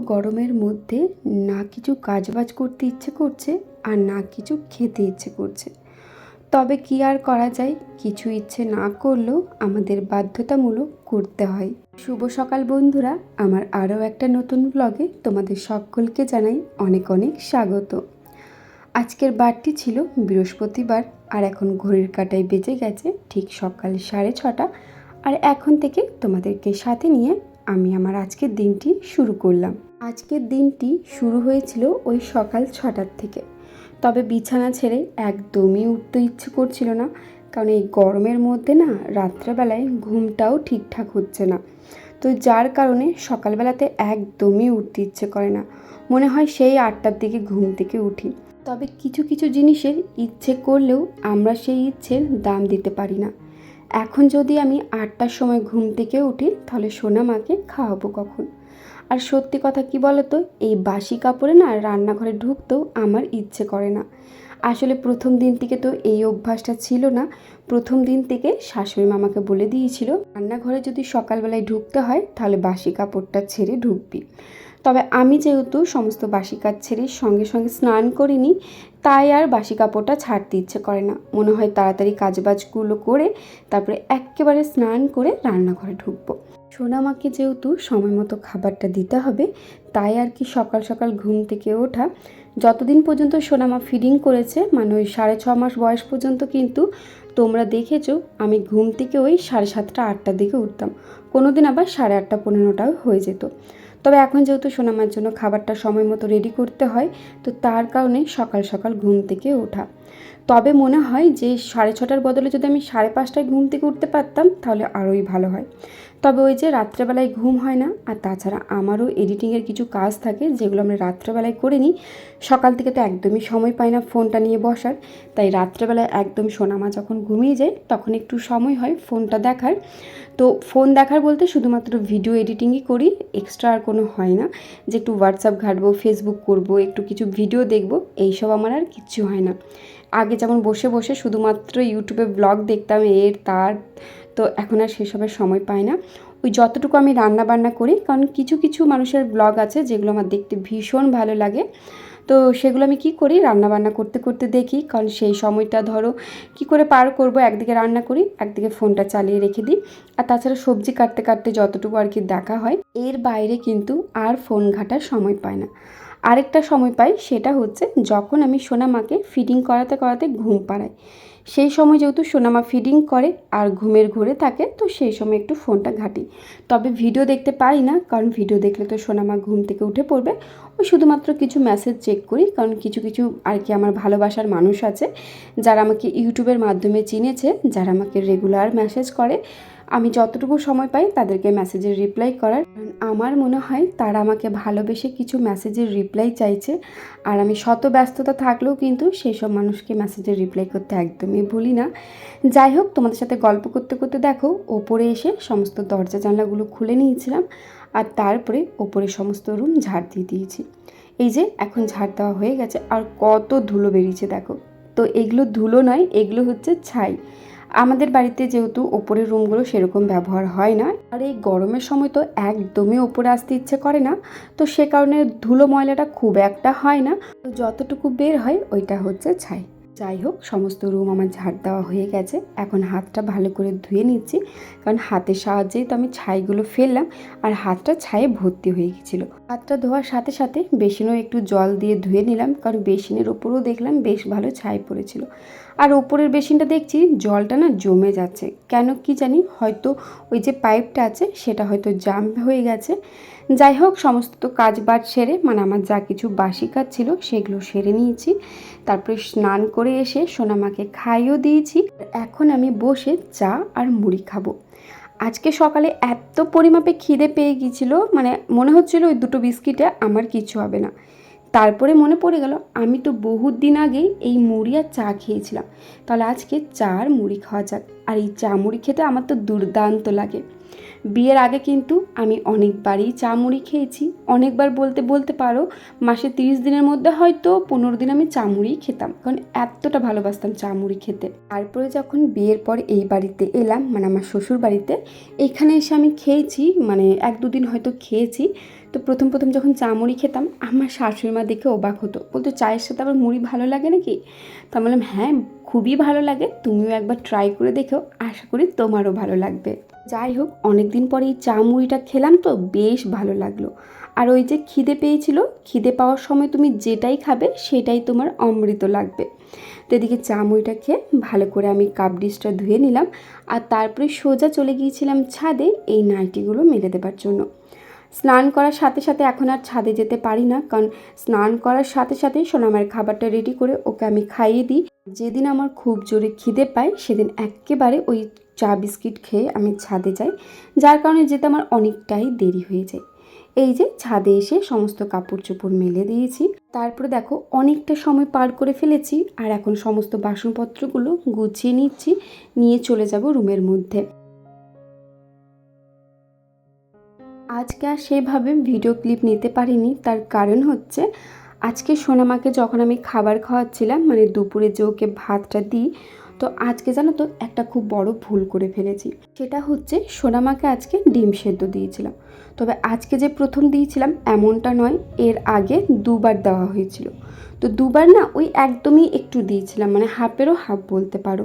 গরমের মধ্যে না কিছু কাজবাজ করতে ইচ্ছে করছে আর না কিছু খেতে ইচ্ছে করছে। তবে কি আর করা যায়? কিছু ইচ্ছে না করলেও আমাদের বাধ্যতামূলক করতে হয়। শুভ সকাল বন্ধুরা, আমার আরও একটা নতুন ব্লগে তোমাদের সকলকে জানাই অনেক অনেক স্বাগত। আজকের বারটি ছিল বৃহস্পতিবার আর এখন ঘড়ির কাটায় বেজে গেছে ঠিক সকাল সাড়ে ছটা। আর এখন থেকে তোমাদেরকে সাথে নিয়ে আমি আমার আজকের দিনটি শুরু করলাম। আজকের দিনটি শুরু হয়েছিল ওই সকাল ছটার থেকে। তবে বিছানা ছেড়ে একদমই উঠতে ইচ্ছে করছিল না, কারণ এই গরমের মধ্যে না রাত্রেবেলায় ঘুমটাও ঠিকঠাক হচ্ছে না। তো যার কারণে সকালবেলাতে একদমই উঠতে ইচ্ছে করে না। মনে হয় সেই আটটার দিকে ঘুম থেকে উঠি। তবে কিছু কিছু জিনিসের ইচ্ছে করলেও আমরা সেই ইচ্ছের দাম দিতে পারি না। এখন যদি আমি আটটার সময় ঘুম থেকে উঠি, তাহলে সোনা মাকে খাওয়াবো কখন? আর সত্যি কথা কি বলতো? এই বাসি কাপড়ে না রান্নাঘরে ঢুকতেও আমার ইচ্ছে করে না। আসলে প্রথম দিন থেকে তো এই অভ্যাসটা ছিল না। প্রথম দিন থেকে শাশুড়ি মামাকে বলে দিয়েছিল, রান্নাঘরে যদি সকালবেলায় ঢুকতে হয়, তাহলে বাসি কাপড়টা ছেড়ে ঢুকবি। তবে আমি যেহেতু সমস্ত বাসি কাজ ছেড়ে সঙ্গে সঙ্গে স্নান করিনি, তাই আর বাসি কাপড়টা ছাড়তে ইচ্ছে করে না। মনে হয় তাড়াতাড়ি কাজবাজগুলো করে তারপরে একেবারে স্নান করে রান্নাঘরে ঢুকবো। সোনামাকে যেহেতু সময় মতো খাবারটা দিতে হবে, তাই আর কি সকাল সকাল ঘুম থেকে ওঠা। যতদিন পর্যন্ত সোনামা ফিডিং করেছে মানে ওই সাড়ে ছ মাস বয়স পর্যন্ত কিন্তু তোমরা দেখেছ, আমি ঘুম থেকে ওই সাড়ে সাতটা, আটটার দিকে উঠতাম। কোনো দিন আবার সাড়ে আটটা, পনেরোটাও হয়ে যেত। তবে এখন যেহেতু সোনামার জন্য খাবারটা সময় মতো রেডি করতে হয়, তো তার কারণে সকাল সকাল ঘুম থেকে ওঠা। তবে মনে হয় যে সাড়ে ছটার বদলে যদি আমি সাড়ে পাঁচটায় ঘুম থেকে উঠতে পারতাম, তাহলে আরোই ভালো হয়। তবে ওই যে রাত্রেবেলায় ঘুম হয় না, আর তাছাড়া আমারও এডিটিংয়ের কিছু কাজ থাকে যেগুলো আমরা রাত্রেবেলায় করে নিই। সকাল থেকে তো একদমই সময় পাই না ফোনটা নিয়ে বসার, তাই রাত্রেবেলায় একদম সোনামা যখন ঘুমিয়ে যায় তখন একটু সময় হয় ফোনটা দেখার। তো ফোন দেখার বলতে শুধুমাত্র ভিডিও এডিটিংই করি, এক্সট্রা আর কোনো হয় না। যে একটু হোয়াটসঅ্যাপ ঘাটবো, ফেসবুক করব, একটু কিছু ভিডিও দেখব, এইসব আমার আর কিচ্ছু হয় না। আগে যেমন বসে বসে শুধুমাত্র ইউটিউবে ব্লগ দেখতাম এর তার, তো এখন আর সেসবের সময় পাই না। ওই যতটুকু আমি রান্না বান্না করি, কারণ কিছু কিছু মানুষের ব্লগ আছে যেগুলো আমার দেখতে ভীষণ ভালো লাগে। তো সেগুলো আমি কি করি, রান্না বান্না করতে করতে দেখি, কারণ সেই সময়টা ধরো কি করে পার করব, একদিকে রান্না করি, একদিকে ফোনটা চালিয়ে রেখে দিই। আর তাছাড়া সবজি কাটতে কাটতে যতটুকু আর কি দেখা হয়, এর বাইরে কিন্তু আর ফোন ঘাটার সময় পায় না। আরেকটা সময় পাই, সেটা হচ্ছে যখন আমি সোনামাকে ফিডিং করাতে করাতে ঘুম পাড়াই। সেই সময় যেহেতু সোনামা ফিডিং করে আর ঘুমের ঘুরে থাকে, তো সেই সময় একটু ফোনটা ঘাঁটি। তবে ভিডিও দেখতে পারি না, কারণ ভিডিও দেখলে তো সোনামা ঘুম থেকে উঠে পড়বে। ওই শুধুমাত্র কিছু মেসেজ চেক করি, কারণ কিছু কিছু আর কি আমার ভালোবাসার মানুষ আছে, যারা আমাকে ইউটিউবের মাধ্যমে চিনেছে, যারা আমাকে রেগুলার মেসেজ করে। আমি যতটুকু সময় পাই তাদেরকে মেসেজের রিপ্লাই করার। আমার মনে হয় তারা আমাকে ভালোবেসে কিছু মেসেজের রিপ্লাই চাইছে। আর আমি শত ব্যস্ততা থাকলেও কিন্তু সেই সব মানুষকে মেসেজের রিপ্লাই করতে একদমই ভুলি না। যাই হোক, তোমাদের সাথে গল্প করতে করতে দেখো, ওপরে এসে সমস্ত দরজা জানলাগুলো খুলে নিয়েছিলাম। আর তারপরে ওপরে সমস্ত রুম ঝাড় দিয়ে দিয়েছি। এই যে, এখন ঝাড় দেওয়া হয়ে গেছে। আর কত ধুলো বেরিয়েছে, দেখো। তো এগুলো ধুলো নয়, এগুলো হচ্ছে ছাই। আমাদের বাড়িতে যেহেতু ওপরের রুমগুলো সেরকম ব্যবহার হয় না, আর এই গরমের সময় তো একদমই ওপরে আসতে ইচ্ছে করে না, তো সে কারণে ধুলো ময়লাটা খুব একটা হয় না। তো যতটুকু বের হয় ওইটা হচ্ছে ছাই। যাই হোক, সমস্ত রুম আমার ঝাড় দেওয়া হয়ে গেছে। এখন হাতটা ভালো করে ধুয়ে নিচ্ছি, কারণ হাতের সাহায্যেই তো আমি ছাইগুলো ফেললাম, আর হাতটা ছায়ে ভর্তি হয়ে গেছিল। হাতটা ধোয়ার সাথে সাথে বেসিনও একটু জল দিয়ে ধুয়ে নিলাম, কারণ বেসিনের ওপরেও দেখলাম বেশ ভালো ছাই পড়েছিল। আর ওপরের বেসিনটা দেখছি জলটা না জমে যাচ্ছে। কেন কি জানি হয়তো ওই যে পাইপটা আছে সেটা হয়তো জাম হয়ে গেছে। যাই হোক, সমস্ত কাজ বাজ সেরে মানে আমার যা কিছু বাসি কাজ ছিল সেগুলো সেরে নিয়েছি। তারপরে স্নান করে এসে সোনামাকে খাইও দিয়েছি। এখন আমি বসে চা আর মুড়ি খাব। আজকে সকালে এত পরিমাপে খিদে পেয়ে গিয়েছিল মানে মনে হচ্ছিল ওই দুটো বিস্কিটে আমার কিছু হবে না। তারপরে মনে পড়ে গেল, আমি তো বহুত দিন আগেই এই মুড়ি আর চা খেয়েছিলাম। তাহলে আজকে চা আর মুড়ি খাওয়া যাক, আর এই চা মুড়ি খেতে আমার তো দুর্দান্ত লাগে। বিয়ের আগে কিন্তু আমি অনেকবারই চা মুড়ি খেয়েছি, অনেকবার বলতে বলতে পারো, মাসে তিরিশ দিনের মধ্যে হয়তো পনেরো দিন আমি চা মুড়ি খেতাম, কারণ এতটা ভালোবাসতাম চা মুড়ি খেতে। তারপরে যখন বিয়ের পর এই বাড়িতে এলাম মানে আমার শ্বশুর বাড়িতে এখানে এসে আমি খেয়েছি মানে এক দুদিন হয়তো খেয়েছি তো প্রথম প্রথম যখন চা মুড়ি খেতাম, আমার শাশুড়ি মা দেখে অবাক হতো। বলতো, চায়ের সাথে আবার মুড়ি ভালো লাগে নাকি? তা আমি বললাম হ্যাঁ খুবই ভালো লাগে। তুমিও একবার ট্রাই করে দেখো। আশা করি তোমারও ভালো লাগবে। যাই হোক অনেক দিন পরে এই চা মুড়িটা খেলাম তো বেশ ভালো লাগল। আর ওই যে খিদে পেয়েছিল, খিদে পাওয়ার সময় তুমি যেটাই খাবে, সেটাই তোমার অমৃত লাগবে। তো এদিকে চা মুড়িটা খেয়ে ভালো করে আমি কাপ ডিশটা ধুয়ে নিলাম। আর তারপরে সোজা চলে গিয়েছিলাম ছাদে এই নাইটিগুলো মেলে দেবার জন্য। স্নান করার সাথে সাথে এখন আর ছাদে যেতে পারি না, কারণ স্নান করার সাথে সাথে সোনামায়ের খাবারটা রেডি করে ওকে আমি খাইয়ে দিই। যেদিন আমার খুব জোরে খিদে পায়, সেদিন একেবারে ওই চা বিস্কিট খেয়ে আমি ছাদে যাই, যার কারণে যেতে আমার অনেকটাই দেরি হয়ে যায়। এই যে ছাদে এসে সমস্ত কাপড় চোপড় মেলে দিয়েছি, তারপরে দেখো অনেকটা সময় পার করে ফেলেছি, আর এখন সমস্ত বাসনপত্রগুলো গুছিয়ে নিচ্ছি, নিয়ে চলে যাব রুমের মধ্যে। আজকে আর সেভাবে ভিডিও ক্লিপ নিতে পারিনি। তার কারণ হচ্ছে, আজকে সোনামাকে যখন আমি খাবার খাওয়াচ্ছিলাম মানে দুপুরে যে ওকে ভাতটা দিই, তো আজকে জানো তো একটা খুব বড় ভুল করে ফেলেছি। সেটা হচ্ছে সোনামাকে আজকে ডিম সেদ্ধ দিয়েছিলাম। তবে আজকে যে প্রথম দিয়েছিলাম এমনটা নয়, এর আগে দুবার দেওয়া হয়েছিল। তো দুবার না ওই একদমই একটু দিয়েছিলাম মানে হাফেরও হাফ বলতে পারো।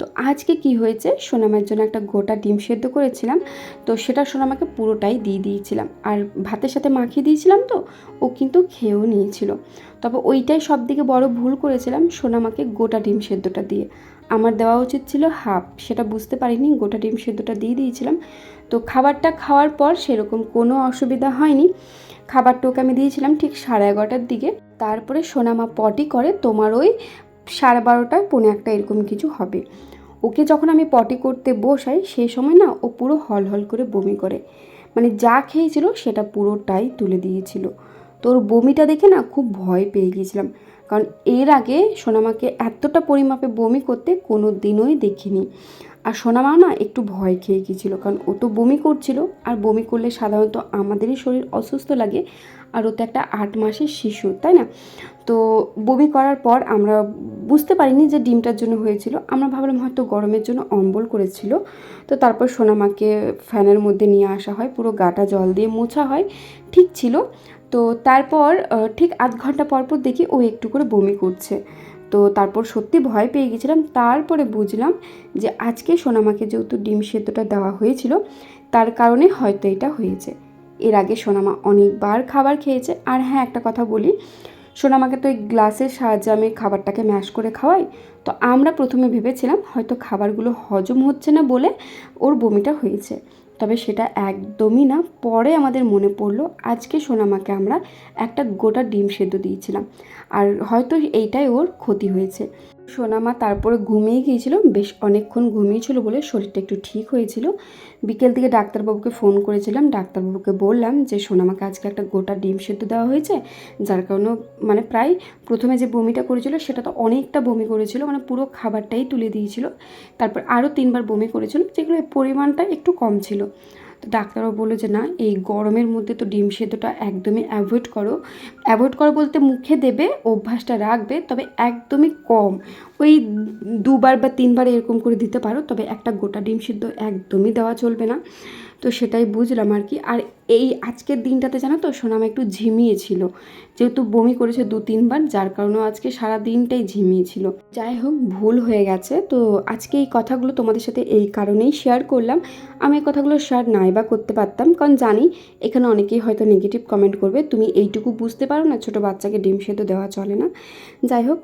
তো আজকে কি হয়েছে? সোনামার জন্য একটা গোটা ডিম সেদ্ধ করেছিলাম। তো সেটা সোনামাকে পুরোটাই দিয়ে দিয়েছিলাম। আর ভাতের সাথে মাখিয়ে দিয়েছিলাম তো, ও কিন্তু খেয়েও নিয়েছিল। তবে ওইটাই সব থেকে বড় ভুল করেছিলাম সোনামাকে গোটা ডিম সেদ্ধটা দিয়ে। আমার দেওয়া উচিত ছিল হাফ, সেটা বুঝতে পারিনি, গোটা ডিম সেদ্ধটা দিয়ে দিয়েছিলাম। তো খাবারটা খাওয়ার পর সেরকম কোনো অসুবিধা হয়নি। খাবারটা ওকে আমি দিয়েছিলাম ঠিক সাড়ে এগারোটার দিকে। তারপরে সোনামা পটি করে তোমার ওই সাড়ে বারোটায় পৌনে একটা এরকম কিছু হবে। ওকে যখন আমি পটি করতে বসাই সেই সময় না ও পুরো হল হল করে বমি করে। মানে যা খেয়েছিল সেটা পুরোটাই তুলে দিয়েছিল। তোর বমিটা দেখে না খুব ভয় পেয়ে গিয়েছিলাম। কারণ এর আগে সোনামাকে এতটা পরিমাপে বমি করতে কোনো দিনই দেখিনি। আর সোনামা না একটু ভয় খেয়ে গিয়েছিল, কারণ ও তো বমি করছিল, আর বমি করলে সাধারণত আমাদেরই শরীর অসুস্থ লাগে, আর ও তো একটা আট মাসের শিশু, তাই না? তো বমি করার পর আমরা বুঝতে পারিনি যে ডিমটার জন্য হয়েছিল, আমরা ভাবলাম হয়তো গরমের জন্য অম্বল করেছিল, তো তারপর সোনামাকে ফ্যানের মধ্যে নিয়ে আসা হয়, পুরো গাটা জল দিয়ে মোছা হয়, ঠিক ছিল, তো তারপর ঠিক আধ ঘণ্টা পর পর দেখি ও একটু করে বমি করছে তো তারপর সত্যি ভয় পেয়ে গেছিলাম। তারপরে বুঝলাম যে আজকে সোনামাকে যেহেতু ডিম সেদ্ধটা দেওয়া হয়েছিল, তার কারণে হয়তো এটা হয়েছে। এর আগে সোনামা অনেকবার খাবার খেয়েছে। আর হ্যাঁ একটা কথা বলি, সোনামাকে তো এই গ্লাসের সাহায্যে আমি খাবারটাকে ম্যাশ করে খাওয়াই। তো আমরা প্রথমে ভেবেছিলাম হয়তো খাবারগুলো হজম হচ্ছে না বলে ওর বমিটা হয়েছে। তবে সেটা একদমই না। পরে আমাদের মনে পড়ল, আজকে সোনামাকে আমরা একটা গোটা ডিম সেদ্ধ দিয়েছিলাম। আর হয়তো এইটাই ওর ক্ষতি হয়েছে। সোনামা তারপরে ঘুমিয়ে গিয়েছিল। বেশ অনেকক্ষণ ঘুমিয়েছিল বলে শরীরটা একটু ঠিক হয়েছিল। বিকেল থেকে ডাক্তারবাবুকে ফোন করেছিলাম। ডাক্তারবাবুকে বললাম যে, সোনামাকে আজকে একটা গোটা ডিম সেদ্ধ দেওয়া হয়েছে। যার কারণে মানে প্রায় প্রথমে যে বমিটা করেছিল, সেটা তো অনেকটা বমি করেছিল। মানে পুরো খাবারটাই তুলে দিয়েছিল। তারপর আরও তিনবার বমি করেছিল, যেগুলো পরিমাণটা একটু কম ছিল। তো ডাক্তারও বলল যে, না, এই গরমের মধ্যে তো ডিম সেদ্ধটা একদমই অ্যাভয়েড করো। অ্যাভয়েড করো বলতে মুখে দেবে, অভ্যাসটা রাখবে, তবে একদমই কম। ওই দুবার বা তিনবার এরকম করে দিতে পারো, তবে একটা গোটা ডিম সিদ্ধ একদমই দেওয়া চলবে না। তো সেটাই বুঝলাম আর কি। আর এই আজকের দিনটাতে জানো তো সোনামা একটু ঝিমিয়েছিল। যেহেতু বমি করেছে দু, তিনবার, যার কারণেও আজকে সারা দিনটাই ঝিমিয়েছিল। যাই হোক, ভুল হয়ে গেছে। তো আজকে এই কথাগুলো তোমাদের সাথে এই কারণেই শেয়ার করলাম। আমি এই কথাগুলো শেয়ার নাই বা করতে পারতাম, কারণ জানি এখানে অনেকেই হয়তো নেগেটিভ কমেন্ট করবে। তুমি এইটুকু বুঝতে পারো না, ছোটো বাচ্চাকে ডিম সেদ্ধ দেওয়া চলে না। যাই হোক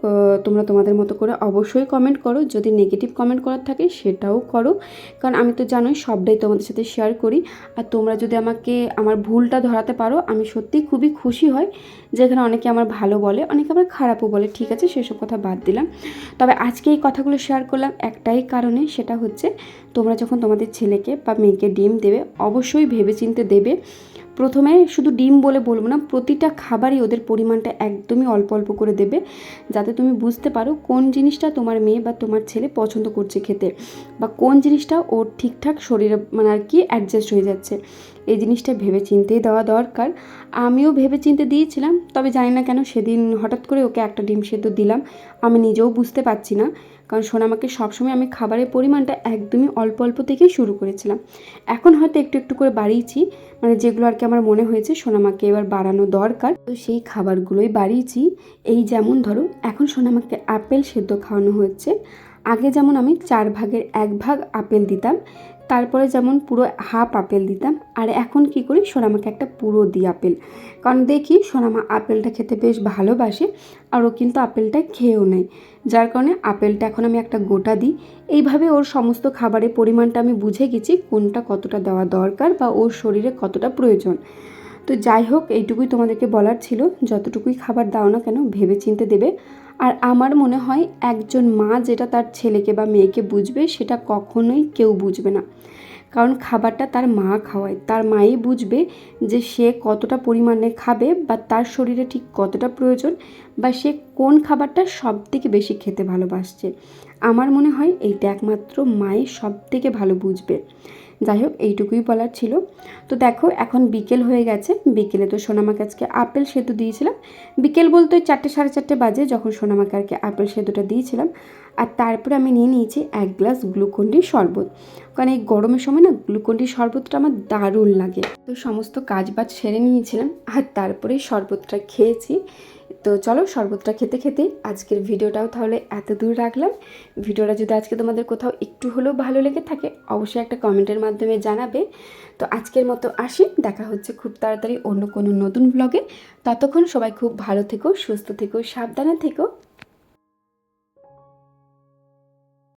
তোমরা তোমাদের মতো করে অবশ্যই কমেন্ট করো। যদি নেগেটিভ কমেন্ট করার থাকে সেটাও করো। কারণ আমি তো জানোই সবটাই তোমাদের সাথে শেয়ার করি। আর তোমরা যদি আমাকে আমার ভুলটা ধরাতে পারো, আমি সত্যিই খুবই খুশি হই। যেখানে অনেকে আমার ভালো বলে, অনেকে আবার খারাপও বলে। ঠিক আছে, সেসব কথা বাদ দিলাম। তবে আজকে এই কথাগুলো শেয়ার করলাম একটাই কারণে, সেটা হচ্ছে তোমরা যখন তোমাদের ছেলেকে বা মেয়েকে ডিম দেবে, অবশ্যই ভেবেচিন্তে দেবে। প্রথমে শুধু ডিম বলে বলব না, প্রতিটা খাবারই ওদের পরিমাণটা একদমই অল্প অল্প করে দেবে, যাতে তুমি বুঝতে পারো কোন জিনিসটা তোমার মেয়ে বা তোমার ছেলে পছন্দ করছে খেতে বা কোন জিনিসটা ওর ঠিকঠাক শরীরে মানে আর কি অ্যাডজাস্ট হয়ে যাচ্ছে। এই জিনিসটা ভেবে চিন্তেই দেওয়া দরকার। আমিও ভেবে চিনতে দিয়েছিলাম, তবে জানি না কেন সেদিন হঠাৎ করে ওকে একটা ডিম সেদ্ধ দিলাম, আমি নিজেও বুঝতে পারছি না। কারণ সোনামাকে সবসময় আমি খাবারের পরিমাণটা একদমই অল্প অল্প থেকেই শুরু করেছিলাম। এখন হয়তো একটু একটু করে বাড়িয়েছি মানে যেগুলো আর কি আমার মনে হয়েছে সোনামাকে এবার বাড়ানো দরকার। তো সেই খাবারগুলোই বাড়িয়েছি। এই যেমন ধরো, এখন সোনামাকে আপেল সেদ্ধ খাওয়ানো হচ্ছে আগে যেমন আমি চার ভাগের এক ভাগ আপেল দিতাম, তারপরে যেমন পুরো হাফ আপেল দিতাম, আর এখন কি করি সোনামাকে একটা পুরো দিই আপেল। কারণ দেখি সোনামা আপেলটা খেতে বেশ ভালোবাসে, আর ও কিন্তু আপেলটা খেয়েও নেয়। যার কারণে আপেলটা এখন আমি একটা গোটা দিই। এইভাবে ওর সমস্ত খাবারের পরিমাণটা আমি বুঝে গেছি, কোনটা কতটা দেওয়া দরকার বা ওর শরীরে কতটা প্রয়োজন। তো যাই হোক, এইটুকুই তোমাদেরকে বলার ছিল। যতটুকুই খাবার দাও না কেন ভেবে চিনতে দেবে। আর আমার মনে হয় একজন মা যেটা তার ছেলেকে বা মেয়েকে বুঝবে, সেটা কখনোই কেউ বুঝবে না। কারণ খাবারটা তার মা খাওয়ায়। তার মাই বুঝবে যে সে কতটা পরিমাণে খাবে বা তার শরীরে ঠিক কতটা প্রয়োজন বা সে কোন খাবারটা সব থেকে বেশি খেতে ভালোবাসছে। আমার মনে হয় এইটা একমাত্র মাই সব থেকে ভালো বুঝবে। যাই হোক এইটুকুই বলার ছিল। তো দেখো, এখন বিকেল হয়ে গেছে। বিকেলে তো সোনামাকে আজকে আপেল সেদ্ধ দিয়েছিলাম। বিকেল বলতে চারটে, সাড়ে চারটে বাজে যখন সোনামাকে আর আপেল সেদ্ধটা দিয়েছিলাম। আর তারপরে আমি নিয়ে নিয়েছি এক গ্লাস গ্লুকন্ডির শরবত। কারণ এই গরমের সময় না গ্লুকন্ডির শরবতটা আমার দারুণ লাগে। তো সমস্ত কাজ বাজ সেরে নিয়েছিলাম। আর তারপরে শরবতটা খেয়েছি। তো চলো শরবতটা খেতে খেতে আজকের ভিডিওটাও তাহলে এত দূর রাখলাম। ভিডিওটা যদি আজকে তোমাদের কোথাও একটু হলেও ভালো লেগে থাকে, অবশ্যই একটা কমেন্টের মাধ্যমে জানাবে। তো আজকের মতো আসি, দেখা হচ্ছে খুব তাড়াতাড়ি অন্য কোনো নতুন ব্লগে ততক্ষণ সবাই খুব ভালো থেকো, সুস্থ থেকো, সাবধানে থেকো।